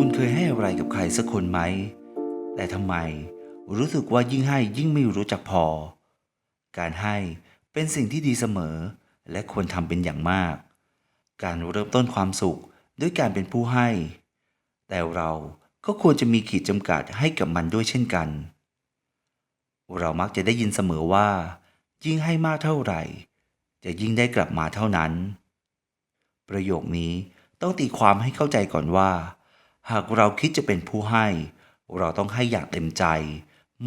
คุณเคยให้อะไรกับใครสักคนไหม แต่ทำไมรู้สึกว่ายิ่งให้ยิ่งไม่รู้จักพอ การให้เป็นสิ่งที่ดีเสมอ และควรทำเป็นอย่างมาก การเริ่มต้นความสุขด้วยการเป็นผู้ให้ แต่เราก็ควรจะมีขีดจำกัดให้กับมันด้วยเช่นกัน เรามักจะได้ยินเสมอว่า ยิ่งให้มากเท่าไหร่ จะยิ่งได้กลับมาเท่านั้น ประโยคนี้ต้องตีความให้เข้าใจก่อนว่า หากเราคิดจะเป็นผู้ให้ เราต้องให้อย่างเต็มใจ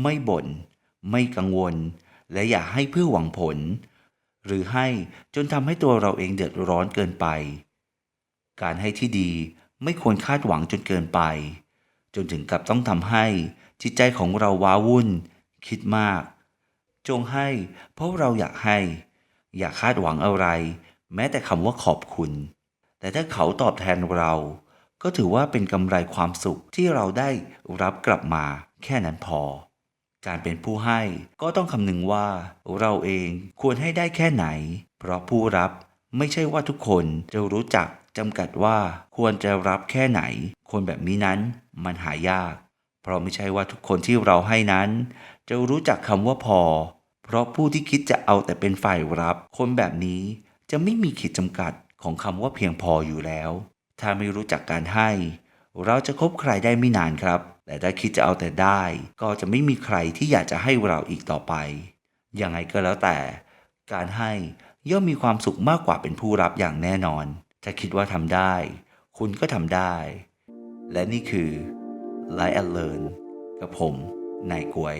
ไม่บน่น ไม่กังวล และอย่าให้เพื่อหวังผล หรือให้จนทำให้ตัวเราเองเดือดร้อนเกินไป การให้ที่ดีไม่ควรคาดหวังจนเกินไป จนถึงกับต้องทำให้จิตใจของเราว้าวุ่น คิดมาก จงให้เพราะเราอยากให้ อย่าคาดหวังอะไร แม้แต่คำว่าขอบคุณ แต่ถ้าเขาตอบแทนเรา ก็ถือว่าเป็นกำไรความสุขที่เราได้รับกลับมาแค่นั้นพอ การเป็นผู้ให้ก็ต้องคำนึงว่า เราเองควรให้ได้แค่ไหน เพราะผู้รับไม่ใช่ว่าทุกคนจะรู้จักจำกัดว่าควรจะรับแค่ไหน คนแบบนี้นั้นมันหายาก เพราะไม่ใช่ว่าทุกคนที่เราให้นั้น จะรู้จักคำว่าพอ เพราะผู้ที่คิดจะเอาแต่เป็นฝ่ายรับ คนแบบนี้จะไม่มีขีดจำกัดของคำว่าเพียงพออยู่แล้ว ถ้าไม่รู้จักการให้ เราจะคบใครได้ไม่นานครับ แต่ถ้าคิดจะเอาแต่ได้ ก็จะไม่มีใครที่อยากจะให้เราอีกต่อไป ยังไงก็แล้วแต่ การให้ย่อมมีความสุขมากกว่าเป็นผู้รับอย่างแน่นอน ถ้าคิดว่าทำได้ คุณก็ทำได้ และนี่คือ Light and Learn กับผมนายกวย